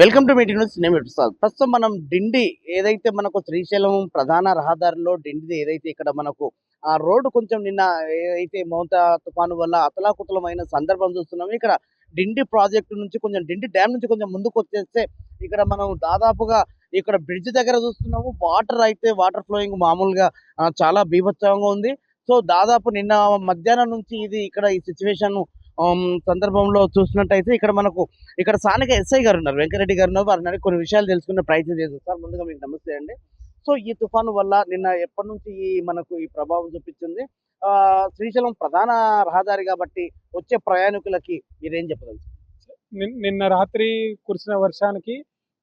Welcome to meeting news. నేను ప్రసాద్. ప్రస్తుతం మనం డిండి ఏదైతే మనకు శ్రీశైలం ప్రధాన రహదారిలో డిండి ఏదైతే ఇక్కడ మనకు ఆ రోడ్డు కొంచెం నిన్న ఏదైతే మౌంత తుఫాను వల్ల అతలాకుతలమైన సందర్భం చూస్తున్నాం. ఇక్కడ డిండి ప్రాజెక్టు నుంచి కొంచెం డిండి డ్యామ్ నుంచి కొంచెం ముందుకు వచ్చేస్తే ఇక్కడ మనం దాదాపుగా ఇక్కడ బ్రిడ్జ్ దగ్గర చూస్తున్నాము. వాటర్ అయితే వాటర్ ఫ్లోయింగ్ మామూలుగా చాలా బీభత్సంగా ఉంది. సో దాదాపు నిన్న మధ్యాహ్నం నుంచి ఇది ఇక్కడ ఈ సిచ్యువేషన్ సందర్భంలో చూసినట్టయితే ఇక్కడ మనకు ఇక్కడ స్థానిక ఎస్ఐ గారు ఉన్నారు వెంకరెడ్డి గారు ఉన్నారు. వారిని కొన్ని విషయాలు తెలుసుకునే ప్రయత్నం చేశారు సార్ ముందుగా మీకు నమస్తే అండి. సో ఈ తుఫాను వల్ల నిన్న ఎప్పటి నుంచి ఈ మనకు ఈ ప్రభావం చూపించింది? శ్రీశైలం ప్రధాన రహదారి కాబట్టి వచ్చే ప్రయాణికులకి మీరేం చెప్పగలరు? నిన్న రాత్రి కురిసిన వర్షానికి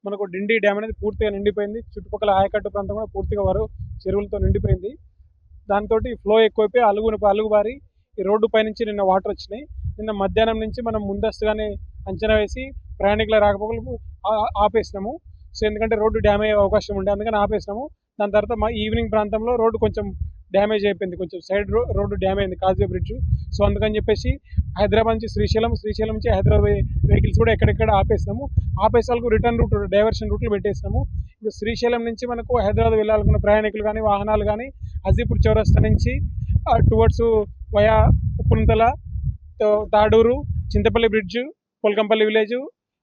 మనకు డిండి డ్యామ్ అనేది పూర్తిగా నిండిపోయింది. చుట్టుపక్కల ఆయకట్టు ప్రాంతం కూడా పూర్తిగా వరు చెరువులతో నిండిపోయింది. దాంతో ఫ్లో ఎక్కువైపోయి అలుగును అలుగుబారి ఈ రోడ్డు పైనుంచి నిన్న వాటర్ వచ్చినాయి. నిన్న మధ్యాహ్నం నుంచి మనం ముందస్తుగానే అంచనా వేసి ప్రయాణికుల రాకపోకలు ఆపేసినాము. సో ఎందుకంటే రోడ్డు డ్యామేజ్ అయ్యే అవకాశం ఉండే అందుకని ఆపేసినాము. దాని తర్వాత మా ఈవినింగ్ ప్రాంతంలో రోడ్డు కొంచెం డ్యామేజ్ అయిపోయింది కొంచెం సైడ్ రో రోడ్డు డ్యామేజ్ అయింది కాజీ బ్రిడ్జ్. సో అందుకని చెప్పేసి హైదరాబాద్ నుంచి శ్రీశైలం శ్రీశైలం నుంచి హైదరాబాద్ వెహికల్స్ కూడా ఎక్కడెక్కడ ఆపేసినాము. ఆపేసాలకు రిటర్న్ రూట్ డైవర్షన్ రూట్లు పెట్టేసినాము. ఇప్పుడు శ్రీశైలం నుంచి మనకు హైదరాబాద్ వెళ్ళాలనుకున్న ప్రయాణికులు కానీ వాహనాలు కానీ అజీపూర్ చౌరస్తా నుంచి towards via Uppunthala Tadur Chintapalli bridge Polakampalli village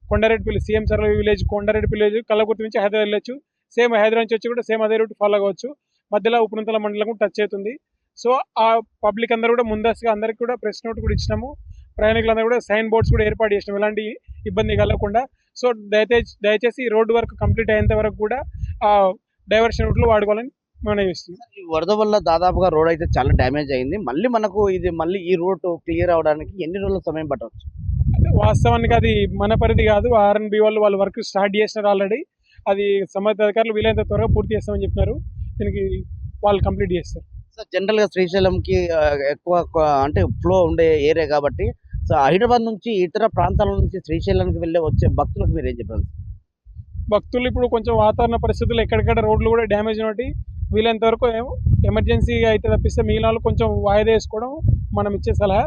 Kondareddipalli CM సర్వ విలేజ్ కొండారెడ్డి విలేజ్ కల్లకుర్తి నుంచి హైదరాబాద్ వెళ్ళొచ్చు. సేమ్ హైదరాబాద్ నుంచి వచ్చి కూడా సేమ్ అదే రూట్ ఫాలో అవ్వచ్చు. మధ్యలో ఉపనంతల మండలం కూడా టచ్ అవుతుంది. సో ఆ పబ్లిక్ అందరూ కూడా ముందస్తుగా అందరికి కూడా ప్రెస్ నోట్ కూడా ఇచ్చినాము. ప్రయాణికులందరూ కూడా సైన్ బోర్డ్స్ కూడా ఏర్పాటు చేసినాం ఎలాంటి ఇబ్బంది కలగకుండా. సో దయచేసి దయచేసి రోడ్డు వర్క్ కంప్లీట్ అయ్యేంత వరకు కూడా ఆ డైవర్షన్ రూట్లు వాడుకోవాలని మనం ఈ వరద వల్ల దాదాపుగా రోడ్ అయితే చాలా డ్యామేజ్ అయింది. మళ్ళీ మనకు ఇది మళ్ళీ ఈ రోడ్ క్లియర్ అవడానికి ఎన్ని రోజుల సమయం పట్టవచ్చు? అంటే వాస్తవానికి అది మన పరిధి కాదు. ఆర్ఎన్బి వాళ్ళు వాళ్ళు వర్క్ స్టార్ట్ చేసినారు ఆల్రెడీ. అది సంబంధిత అధికారులు వీలైనంత త్వరగా పూర్తి చేస్తామని చెప్పినారు. దీనికి వాళ్ళు కంప్లీట్ చేస్తారు. సార్ జనరల్గా శ్రీశైలంకి ఎక్కువ అంటే ఫ్లో ఉండే ఏరియా కాబట్టి సో హైదరాబాద్ నుంచి ఇతర ప్రాంతాల నుంచి శ్రీశైలానికి వెళ్ళే వచ్చే భక్తులకు మీరు ఏం చెప్పారు భక్తులు ఇప్పుడు కొంచెం వాతావరణ పరిస్థితులు ఎక్కడెక్కడ రోడ్లు కూడా డ్యామేజ్ ఉన్నట్టు వీలైనంత వరకు ఎమర్జెన్సీగా అయితే తప్పిస్తే మిగిలిన వాళ్ళు కొంచెం వాయిదా వేసుకోవడం మనం ఇచ్చే సలహా.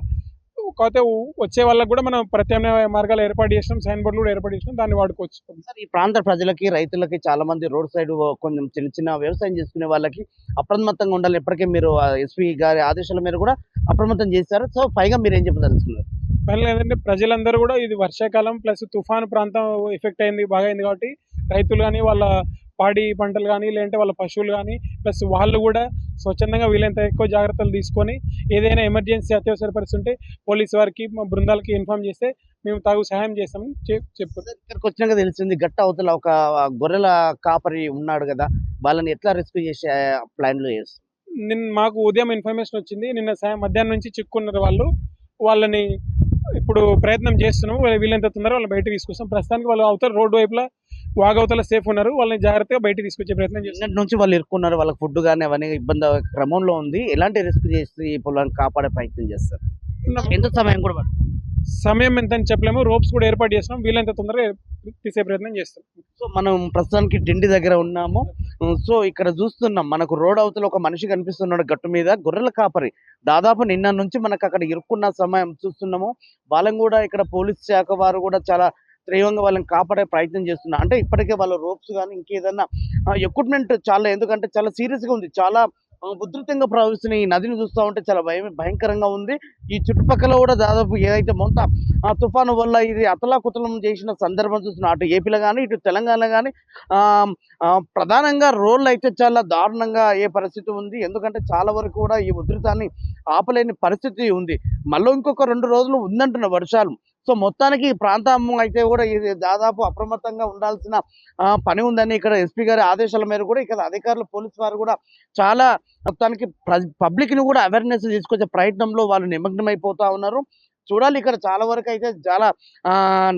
కాకపోతే వచ్చే వాళ్ళకి కూడా మనం ప్రత్యామ్నాయ మార్గాలు ఏర్పాటు చేసినాం సైన్ బోర్డులు కూడా ఏర్పాటు చేసినాం దాన్ని వాడుకోవచ్చు. సార్ ఈ ప్రాంత ప్రజలకి రైతులకి చాలా మంది రోడ్ సైడ్ కొంచెం చిన్న చిన్న వ్యవసాయం చేసుకునే వాళ్ళకి అప్రమత్తంగా ఉండాలి. ఇప్పటికే మీరు ఎస్పీ గారి ఆదేశాల మీద కూడా అప్రమత్తం చేశారు. సో పైగా మీరు ఏం చెప్పదలుచుకున్నారు? ఫైనల్ ఏంటంటే ప్రజలందరూ కూడా ఇది వర్షాకాలం ప్లస్ తుఫాను ప్రాంతం ఎఫెక్ట్ అయింది బాగా అయింది కాబట్టి రైతులు కానీ వాళ్ళ పాడి పంటలు కానీ లేదంటే వాళ్ళ పశువులు కానీ ప్లస్ వాళ్ళు కూడా స్వచ్ఛందంగా వీలైనంత ఎక్కువ జాగ్రత్తలు తీసుకొని ఏదైనా ఎమర్జెన్సీ అత్యవసర పరిస్థితి ఉంటే పోలీస్ వారికి మా బృందాలకి ఇన్ఫామ్ చేస్తే మేము తగు సహాయం చేస్తామని చెప్- చెప్పు ఇక్కడికి వచ్చినాక తెలిసింది గట్ట అవతల ఒక గొర్రెల కాపరి ఉన్నాడు కదా వాళ్ళని ఎట్లా రెస్క్యూ చేసే ప్లాన్లో చేస్తారు? నిన్న మాకు ఉదయం ఇన్ఫర్మేషన్ వచ్చింది నిన్న సాయం మధ్యాహ్నం నుంచి చిక్కున్నారు వాళ్ళు వాళ్ళని ఇప్పుడు ప్రయత్నం చేస్తున్నాము వాళ్ళ వీలైనంత తొందరగా వాళ్ళు బయట తీసుకొస్తాం. ప్రస్తుతానికి వాళ్ళు అవతల రోడ్డు వైపులా వాగవతల సేఫ్ ఉన్నారు. వాళ్ళని జాగ్రత్తగా బయట తీసుకొచ్చే ప్రయత్నం చేస్తున్నాం నిన్నటి నుంచి వాళ్ళు ఇరుక్కున్నారు. వాళ్ళకి ఫుడ్ కానీ అవన్నీ ఇబ్బంది క్రమంలో ఉంది. ఎలాంటి రిస్క్ చేసి ఈ పొలాన్ని కాపాడే ప్రయత్నం చేస్తారు? ఎంత సమయం కూడా? సమయం ఎంత అని చెప్పలేము. రోప్స్ కూడా ఏర్పాటు చేస్తున్నాం. వీలైనంత తొందరగా తీసే ప్రయత్నం చేస్తాం. సో మనం ప్రస్తుతానికి డిండి దగ్గర ఉన్నాము. సో ఇక్కడ చూస్తున్నాం. మనకు రోడ్ అవతల ఒక మనిషి కనిపిస్తున్నాడు గట్టు మీద. గొర్రెల కాపరి. దాదాపు నిన్న నుంచి మనకు అక్కడ ఇరుక్కున్న సమయం చూస్తున్నాము. వాళ్ళని కూడా ఇక్కడ పోలీస్ శాఖ వారు కూడా చాలా తీవ్రంగా వాళ్ళని కాపాడే ప్రయత్నం చేస్తున్నా. అంటే ఇప్పటికే వాళ్ళ రోప్స్ కానీ ఇంకేదన్నా ఎక్విప్మెంట్ చాలా ఎందుకంటే చాలా సీరియస్గా ఉంది. చాలా ఉధృతంగా ప్రవహిస్తున్న ఈ నదిని చూస్తూ ఉంటే చాలా భయం భయంకరంగా ఉంది. ఈ చుట్టుపక్కల కూడా దాదాపు ఏదైతే మొంత ఆ తుఫాను వల్ల ఇది అతలాకుతలం చేసిన సందర్భం చూస్తున్నాం. అటు ఏపీలో కానీ ఇటు తెలంగాణ కానీ ప్రధానంగా రోడ్లు అయితే చాలా దారుణంగా అయ్యే పరిస్థితి ఉంది. ఎందుకంటే చాలా వరకు కూడా ఈ ఉధృతాన్ని ఆపలేని పరిస్థితి ఉంది. మళ్ళీ ఇంకొక రెండు రోజులు ఉందంటున్న వర్షాలు. సో మొత్తానికి ఈ ప్రాంతం అయితే కూడా ఇది దాదాపు అప్రమత్తంగా ఉండాల్సిన పని ఉందని ఇక్కడ ఎస్పీ గారి ఆదేశాల మేరకు కూడా ఇక్కడ అధికారులు పోలీసు వారు కూడా చాలా మొత్తానికి పబ్లిక్ని కూడా అవేర్నెస్ తీసుకొచ్చే ప్రయత్నంలో వాళ్ళు నిమగ్నమైపోతూ ఉన్నారు. చూడాలి ఇక్కడ చాలా వరకు అయితే చాలా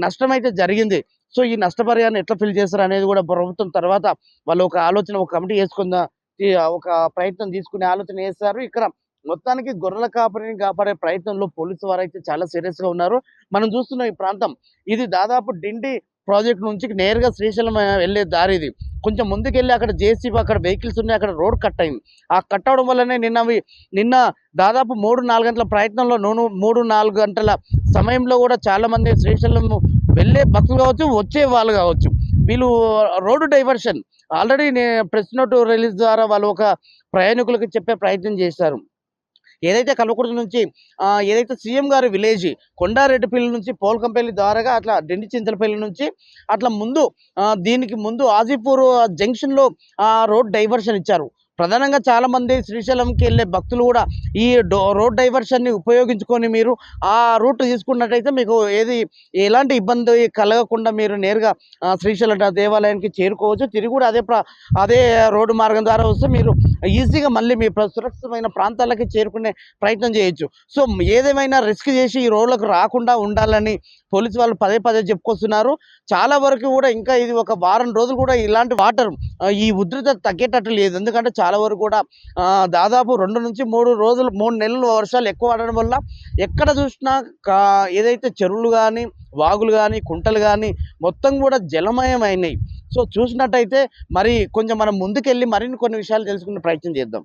నష్టం అయితే జరిగింది. సో ఈ నష్టపరిహారాన్ని ఎట్లా ఫిల్ చేస్తారు అనేది కూడా ప్రభుత్వం తర్వాత వాళ్ళు ఒక ఆలోచన ఒక కమిటీ వేసుకుందా ఈ ఒక ప్రయత్నం తీసుకునే ఆలోచన చేస్తారు ఇక్కడ మొత్తానికి గొర్రెల కాపరిని కాపాడే ప్రయత్నంలో పోలీసు వారు అయితే చాలా సీరియస్గా ఉన్నారు. మనం చూస్తున్న ఈ ప్రాంతం ఇది దాదాపు డిండి ప్రాజెక్ట్ నుంచి నేరుగా శ్రీశైలం వెళ్ళే దారి ఇది. కొంచెం ముందుకెళ్ళి అక్కడ జేసీబీ అక్కడ వెహికల్స్ ఉన్నాయి అక్కడ రోడ్ కట్ అయింది. ఆ కట్ అవడం వల్లనే నిన్న అవి నిన్న దాదాపు మూడు నాలుగు గంటల ప్రయత్నంలో నూనె మూడు నాలుగు గంటల సమయంలో కూడా చాలా మంది శ్రీశైలం వెళ్ళే భక్తులు కావచ్చు వచ్చే వాళ్ళు కావచ్చు. వీళ్ళు road diversion. Already press note release ద్వారా వాళ్ళు ఒక ప్రయాణికులకు చెప్పే ప్రయత్నం చేశారు. ఏదైతే కల్వకుర్తి నుంచి ఏదైతే సీఎం గారి విలేజ్ కొండారెడ్డిపల్లి నుంచి పోల్కంపల్లి ద్వారాగా అట్లా డెండి చింతలపల్లి నుంచి అట్లా ముందు దీనికి ముందు ఆజీపూర్ జంక్షన్లో ఆ రోడ్ డైవర్షన్ ఇచ్చారు. ప్రధానంగా చాలామంది శ్రీశైలంకి వెళ్ళే భక్తులు కూడా ఈ డో రోడ్ డైవర్షన్ని ఉపయోగించుకొని మీరు ఆ రూట్ తీసుకున్నట్టయితే మీకు ఏది ఎలాంటి ఇబ్బంది కలగకుండా మీరు నేరుగా శ్రీశైలం దేవాలయానికి చేరుకోవచ్చు. తిరిగి కూడా అదే ప్ర అదే రోడ్డు మార్గం ద్వారా వస్తే మీరు ఈజీగా మళ్ళీ మీ ప్ర- సురక్షితమైన ప్రాంతాలకి చేరుకునే ప్రయత్నం చేయొచ్చు. సో ఏదేమైనా రిస్క్ చేసి ఈ రోడ్లకు రాకుండా ఉండాలని పోలీసు వాళ్ళు పదే పదే చెప్పుకొస్తున్నారు. చాలా వరకు కూడా ఇంకా ఇది ఒక వారం రోజులు కూడా ఇలాంటి వాటర్ ఈ ఉధృత తగ్గేటట్టు లేదు. ఎందుకంటే చాలా వరకు కూడా దాదాపు రెండు నుంచి మూడు రోజులు మూడు నెలలు వర్షాలు ఎక్కువ పడడం వల్ల ఎక్కడ చూసినా కా- ఏదైతే చెరువులు కానీ వాగులు కానీ కుంటలు కానీ మొత్తం కూడా జలమయం అయినాయి సో చూసినట్టయితే మరి కొంచెం మనం ముందుకెళ్ళి మరిన్ని కొన్ని విషయాలు తెలుసుకునే ప్రయత్నం చేద్దాం.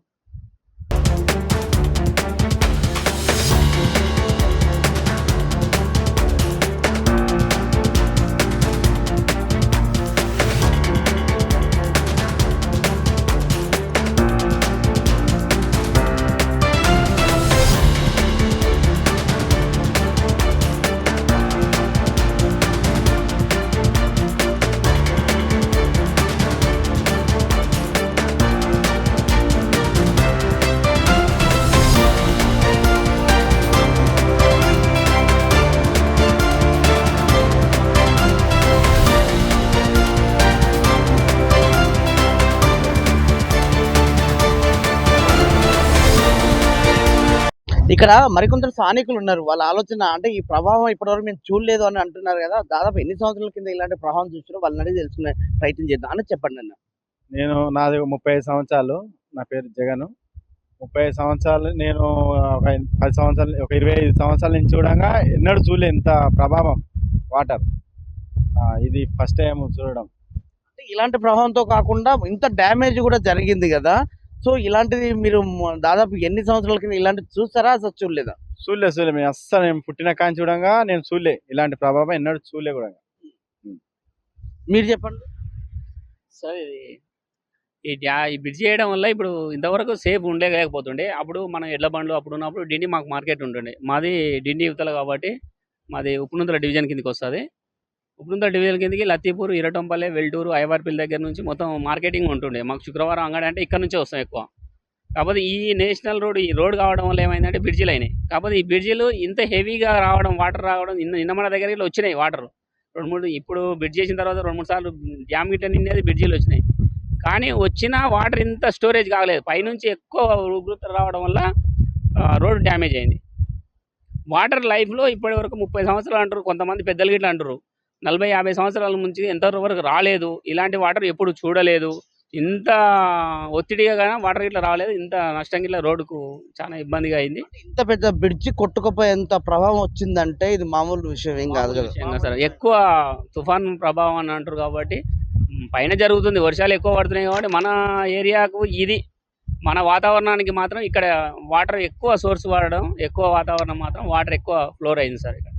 ఇక్కడ మరికొందరు స్థానికులు ఉన్నారు. వాళ్ళ ఆలోచన అంటే ఈ ప్రభావం ఇప్పటివరకు మేము చూడలేదు అని అంటున్నారు కదా. దాదాపు ఎన్ని సంవత్సరాల కింద ఇలాంటి ప్రభావం చూసినా వాళ్ళని అడిగి తెలుసుకునే ప్రయత్నం చేద్దాం. అని చెప్పండి అన్న. నేను నాది ముప్పై ఐదు సంవత్సరాలు. నా పేరు జగన్. ముప్పై సంవత్సరాలు నేను ఒక పది సంవత్సరాలు ఒక ఇరవై ఐదు సంవత్సరాల నుంచి చూడంగా ఎన్నడూ చూడలే ఇంత ప్రభావం వాటర్. ఇది ఫస్ట్ టైం చూడడం. అంటే ఇలాంటి ప్రభావంతో కాకుండా ఇంత డ్యామేజ్ కూడా జరిగింది కదా. సో ఇలాంటిది మీరు దాదాపు ఎన్ని సంవత్సరాల కింద ఇలాంటివి చూస్తారా? అసలు చూడలేదా? చూడలే చూడలే. మేము అస్సలు నేను పుట్టిన కానీ చూడంగా నేను చూడలే. ఇలాంటి ప్రభావం ఎన్నడూ చూడలే కూడా. మీరు చెప్పండి. సార్ ఇది ఈ డ్యా ఈ బ్రిడ్జ్ చేయడం వల్ల ఇప్పుడు ఇంతవరకు సేఫ్ ఉండలేకపోతుండే అప్పుడు మనం ఎడ్ల బండ్లు అప్పుడు ఉన్నప్పుడు డిండి మాకు మార్కెట్ ఉంటుండే. మాది డిండి యువతల కాబట్టి మాది ఉప్పునుంతల డివిజన్ కిందకి వస్తుంది. ఉప్పునుంతల డివిజన్ కిందకి లత్తీపూర్ ఇరటంపల్లె వెల్టూరు ఐవార్పల్లి దగ్గర నుంచి మొత్తం మార్కెటింగ్ ఉంటుండే. మాకు శుక్రవారం అంగడి అంటే ఇక్కడ నుంచే వస్తాం ఎక్కువ. కాకపోతే ఈ నేషనల్ రోడ్ ఈ రోడ్ కావడం వల్ల ఏమైందంటే బ్రిడ్జిలు అయినాయి. కాకపోతే ఈ బ్రిడ్జిలు ఇంత హెవీగా రావడం వాటర్ రావడం నిన్న నిన్న మన దగ్గర ఇట్లా వచ్చినాయి వాటర్. రెండు మూడు ఇప్పుడు బ్రిడ్జ్ చేసిన తర్వాత రెండు మూడు సార్లు డ్యామ్ గిట్ట నిండేది బ్రిడ్జిలు వచ్చినాయి. కానీ వచ్చిన వాటర్ ఇంత స్టోరేజ్ కాగలేదు పైనుంచి ఎక్కువ ఉగ్రత రావడం వల్ల రోడ్ డ్యామేజ్ అయింది. వాటర్ లైఫ్లో ఇప్పటి వరకు ముప్పై సంవత్సరాలు అంటారు కొంతమంది పెద్దలు గిట్ల అంటారు నలభై యాభై సంవత్సరాల నుంచి ఎంతవరకు రాలేదు. ఇలాంటి వాటర్ ఎప్పుడు చూడలేదు. ఇంత ఒత్తిడిగా కానీ వాటర్ గిట్ల రాలేదు. ఇంత నష్టం గిట్ల రోడ్డుకు చాలా ఇబ్బందిగా అయింది. ఇంత పెద్ద బ్రిడ్జి కొట్టుకుపోయేంత ప్రభావం వచ్చిందంటే ఇది మామూలు విషయం ఏం కాదు సార్. ఎక్కువ తుఫాన్ ప్రభావం అని అంటారు కాబట్టి పైన జరుగుతుంది. వర్షాలు ఎక్కువ పడుతున్నాయి కాబట్టి మన ఏరియాకు ఇది. మన వాతావరణానికి మాత్రం ఇక్కడ వాటర్ ఎక్కువ సోర్స్ వాడడం ఎక్కువ వాతావరణం మాత్రం వాటర్ ఎక్కువ ఫ్లోర్ అయింది సార్ ఇక్కడ.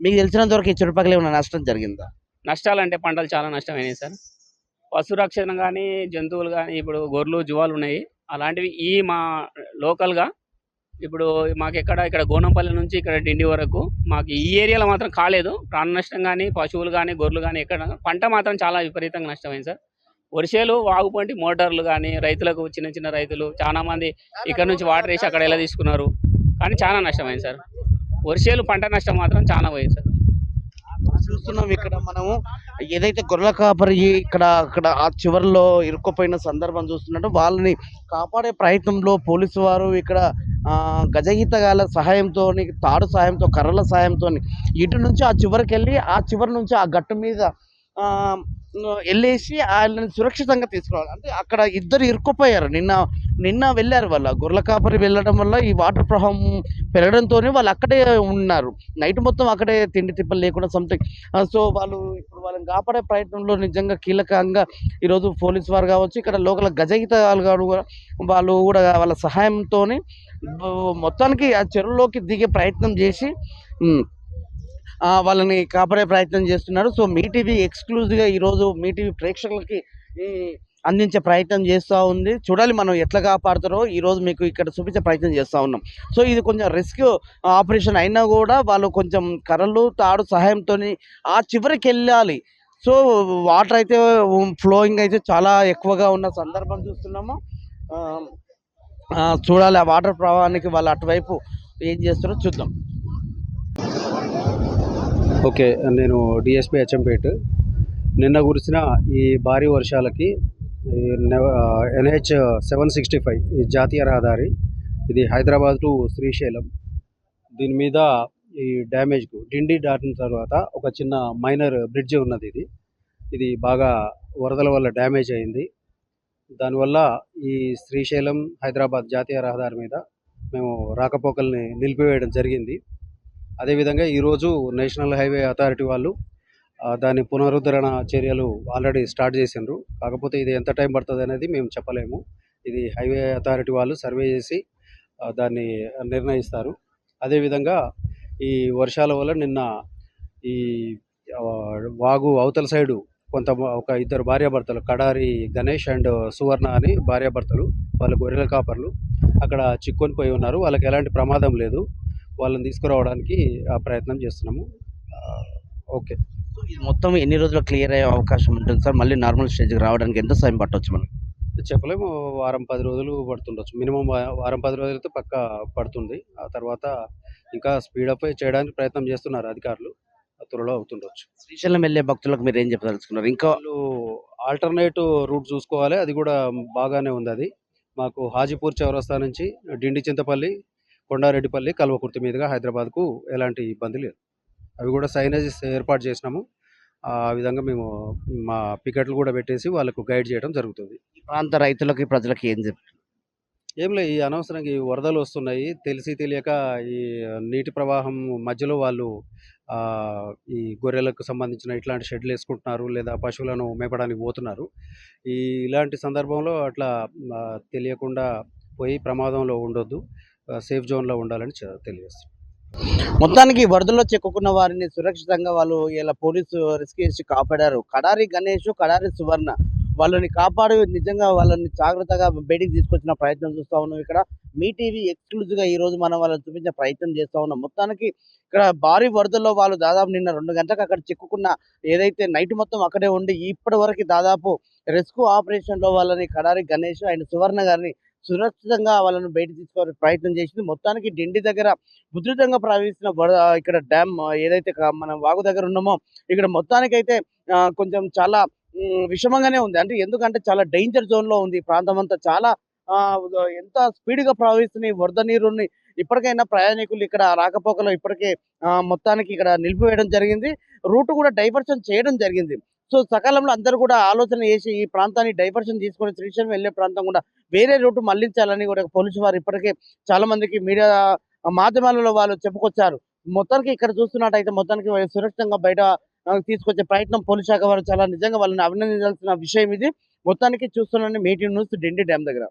మీకు తెలిసినంత వరకు ఈ చుట్టుపక్కల ఏమైనా నష్టం జరిగిందా? నష్టాలు అంటే పంటలు చాలా నష్టమైనాయి సార్. పశు రక్షణ కానీ జంతువులు కానీ ఇప్పుడు గొర్రెలు జువాలు ఉన్నాయి. అలాంటివి ఈ మా లోకల్గా ఇప్పుడు మాకు ఎక్కడ ఇక్కడ గోనంపల్లి నుంచి ఇక్కడ డిండి వరకు మాకు ఈ ఏరియాలో మాత్రం కాలేదు. ప్రాణ నష్టం కానీ పశువులు కానీ గొర్రెలు కానీ ఎక్కడ పంట మాత్రం చాలా విపరీతంగా నష్టమైంది సార్. వర్షాలు వాగుపంటి మోటార్లు కానీ రైతులకు చిన్న చిన్న రైతులు చాలామంది ఇక్కడ నుంచి వాటర్ వేసి అక్కడ ఎలా తీసుకున్నారు. కానీ చాలా నష్టమైంది సార్. వర్షాలు పంట నష్టం మాత్రం చాలా పోయింది సార్. చూస్తున్నాం ఇక్కడ మనము. ఏదైతే గొర్రెల కాపరి ఇక్కడ అక్కడ ఆ చివరిలో ఇరుక్కుపోయిన సందర్భం చూస్తున్నట్టు వాళ్ళని కాపాడే ప్రయత్నంలో పోలీసు వారు ఇక్కడ ఆ, గజగీతగాల సహాయంతో తాడు సహాయంతో కర్రల సహాయంతో ఇటు నుంచి ఆ చివరికి వెళ్ళి ఆ చివరి నుంచి ఆ గట్టు మీద వెళ్ళేసి వాళ్ళని సురక్షితంగా తీసుకురావాలి. అంటే అక్కడ ఇద్దరు ఇరుక్కుపోయారు. నిన్న నిన్న వెళ్ళారు వాళ్ళ. గొర్రెల కాపరి వెళ్ళడం వల్ల ఈ వాటర్ ప్రవాహం పెరగడంతోనే వాళ్ళు అక్కడే ఉన్నారు. నైట్ మొత్తం అక్కడే తిండి తిప్పలు లేకుండా సంథింగ్ సో వాళ్ళు ఇప్పుడు వాళ్ళని కాపాడే ప్రయత్నంలో నిజంగా కీలకంగా ఈరోజు పోలీస్ వారు కావచ్చు ఇక్కడ లోకల్ గజగితాలు కూడా వాళ్ళు కూడా వాళ్ళ సహాయంతో మొత్తానికి ఆ చెరువులోకి దిగే ప్రయత్నం చేసి వాళ్ళని కాపాడే ప్రయత్నం చేస్తున్నారు. సో మీ టీవీ ఎక్స్క్లూజివ్గా ఈరోజు మీ టీవీ ప్రేక్షకులకి అందించే ప్రయత్నం చేస్తూ ఉంది. చూడాలి మనం ఎట్లా కాపాడుతారో ఈరోజు మీకు ఇక్కడ చూపించే ప్రయత్నం చేస్తూ ఉన్నాం. సో ఇది కొంచెం రిస్క్ ఆపరేషన్ అయినా కూడా వాళ్ళు కొంచెం కర్రలు తాడు సహాయంతో ఆ చివరికి వెళ్ళాలి. సో వాటర్ అయితే ఫ్లోయింగ్ అయితే చాలా ఎక్కువగా ఉన్న సందర్భం చూస్తున్నాము. చూడాలి ఆ వాటర్ ప్రవాహానికి వాళ్ళు అటువైపు ఏం చేస్తారో చూద్దాం. ఓకే నేను డిఎస్పి హెచ్ఎంపేట్ నిన్న కురిసిన ఈ భారీ వర్షాలకి ఎన్హెచ్ సెవెన్ సిక్స్టీ ఫైవ్ ఈ జాతీయ రహదారి ఇది హైదరాబాద్ టు శ్రీశైలం. దీని మీద ఈ డ్యామేజ్కు డిండి దాటిన తర్వాత ఒక చిన్న మైనర్ బ్రిడ్జ్ ఉన్నది ఇది. ఇది బాగా వరదల వల్ల డ్యామేజ్ అయింది. దానివల్ల ఈ శ్రీశైలం హైదరాబాద్ జాతీయ రహదారి మీద మేము రాకపోకల్ని నిలిపివేయడం జరిగింది. అదేవిధంగా ఈరోజు నేషనల్ హైవే అథారిటీ వాళ్ళు దాని పునరుద్ధరణ చర్యలు ఆల్రెడీ స్టార్ట్ చేసిండ్రు. కాకపోతే ఇది ఎంత టైం పడుతుంది అనేది మేము చెప్పలేము. ఇది హైవే అథారిటీ వాళ్ళు సర్వే చేసి దాన్ని నిర్ణయిస్తారు. అదేవిధంగా ఈ వర్షాల వల్ల నిన్న ఈ వాగు అవతల సైడు కొంత ఒక ఇద్దరు భార్యాభర్తలు కడారి గణేష్ అండ్ సువర్ణ అని భార్యాభర్తలు వాళ్ళు గొర్రెల కాపర్లు అక్కడ చిక్కుని పోయి ఉన్నారు. వాళ్ళకి ఎలాంటి ప్రమాదం లేదు. వాళ్ళని తీసుకురావడానికి ఆ ప్రయత్నం చేస్తున్నాము. ఓకే. మొత్తం ఎన్ని రోజులు క్లియర్ అయ్యే అవకాశం ఉంటుంది సార్? మళ్ళీ నార్మల్ స్టేజ్కి రావడానికి ఎంత సమయం పట్టవచ్చు మనకి? చెప్పలేము. వారం పది రోజులు పడుతుండొచ్చు. మినిమం వారం పది రోజులు అయితే పక్క పడుతుంది. ఆ తర్వాత ఇంకా స్పీడప్ చేయడానికి ప్రయత్నం చేస్తున్నారు అధికారులు. త్వరలో అవుతుండొచ్చు. శ్రీశైలం వెళ్ళే భక్తులకు మీరు ఏం చెప్పదలుచుకున్నారు? ఇంకా వాళ్ళు ఆల్టర్నేట్ రూట్ చూసుకోవాలి. అది కూడా బాగానే ఉంది అది. మాకు హాజీపూర్ చౌరస్తా నుంచి డిండి చింతపల్లి కొండారెడ్డిపల్లి కల్వకుర్తి మీదుగా హైదరాబాద్కు ఎలాంటి ఇబ్బంది లేదు. అవి కూడా సైనేజెస్ ఏర్పాటు చేసినాము. ఆ విధంగా మేము మా పికెట్లు కూడా పెట్టేసి వాళ్ళకు గైడ్ చేయడం జరుగుతుంది. ప్రాంత రైతులకి ప్రజలకి ఏం చెప్తారు ఏం లేదు. ఈ అనవసరంగా ఈ వరదలు వస్తున్నాయి. తెలిసి తెలియక ఈ నీటి ప్రవాహం మధ్యలో వాళ్ళు ఈ గొర్రెలకు సంబంధించిన ఇట్లాంటి షెడ్లు వేసుకుంటున్నారు లేదా పశువులను మేపడానికి పోతున్నారు. ఈ ఇలాంటి సందర్భంలో అట్లా తెలియకుండా పోయి ప్రమాదంలో ఉండొద్దు. సేఫ్ జోన్లో ఉండాలని చె- తెలియజేస్తున్నాం మొత్తానికి వరదల్లో చిక్కుకున్న వారిని సురక్షితంగా వాళ్ళు ఇలా పోలీసు రెస్క్యూ కాపాడారు. కడారి గణేష్ కడారి సువర్ణ వాళ్ళని కాపాడు నిజంగా వాళ్ళని జాగ్రత్తగా బయటికి తీసుకొచ్చిన ప్రయత్నం చూస్తా ఉన్నాం ఇక్కడ. మీ టీవీ ఎక్స్క్లూజివ్గా ఈ రోజు మనం వాళ్ళని చూపించే ప్రయత్నం చేస్తా ఉన్నాం. మొత్తానికి ఇక్కడ భారీ వరదల్లో వాళ్ళు దాదాపు నిన్న రెండు గంటలకు అక్కడ చిక్కుకున్న ఏదైతే నైట్ మొత్తం అక్కడే ఉండి ఇప్పటి వరకు దాదాపు రెస్క్యూ ఆపరేషన్లో వాళ్ళని కడారి గణేష్ అండ్ సువర్ణ గారిని సురక్షితంగా వాళ్ళని బయట తీసుకోవాలని ప్రయత్నం చేసింది. మొత్తానికి డిండి దగ్గర ఉధృతంగా ప్రవహిస్తున్న వరద ఇక్కడ డ్యామ్ ఏదైతే మనం వాగు దగ్గర ఉన్నామో ఇక్కడ మొత్తానికైతే కొంచెం చాలా విషమంగానే ఉంది. అంటే ఎందుకంటే చాలా డేంజర్ జోన్లో ఉంది ప్రాంతం అంతా. చాలా ఎంత స్పీడ్గా ప్రవహిస్తున్నాయి వరద నీరుని ఇప్పటికైనా ప్రయాణికులు ఇక్కడ రాకపోకలు ఇప్పటికే మొత్తానికి ఇక్కడ నిలిపివేయడం జరిగింది. రూట్ కూడా డైవర్షన్ చేయడం జరిగింది. సో సకాలంలో అందరూ కూడా ఆలోచన చేసి ఈ ప్రాంతాన్ని డైవర్షన్ తీసుకొని శ్రీశైలం వెళ్ళే ప్రాంతం కూడా వేరే రూట్ మళ్ళించాలని కూడా పోలీసు వారు ఇప్పటికే చాలా మందికి మీడియా మాధ్యమాలలో వాళ్ళు చెప్పుకొచ్చారు. మొత్తానికి ఇక్కడ చూస్తున్నట్టయితే మొత్తానికి వాళ్ళు సురక్షితంగా బయట తీసుకొచ్చే ప్రయత్నం పోలీస్ శాఖ వారు చాలా నిజంగా వాళ్ళని అభినందించాల్సిన విషయం ఇది. మొత్తానికి చూస్తున్నాను మీటింగ్ న్యూస్ డిండి డ్యామ్ దగ్గర.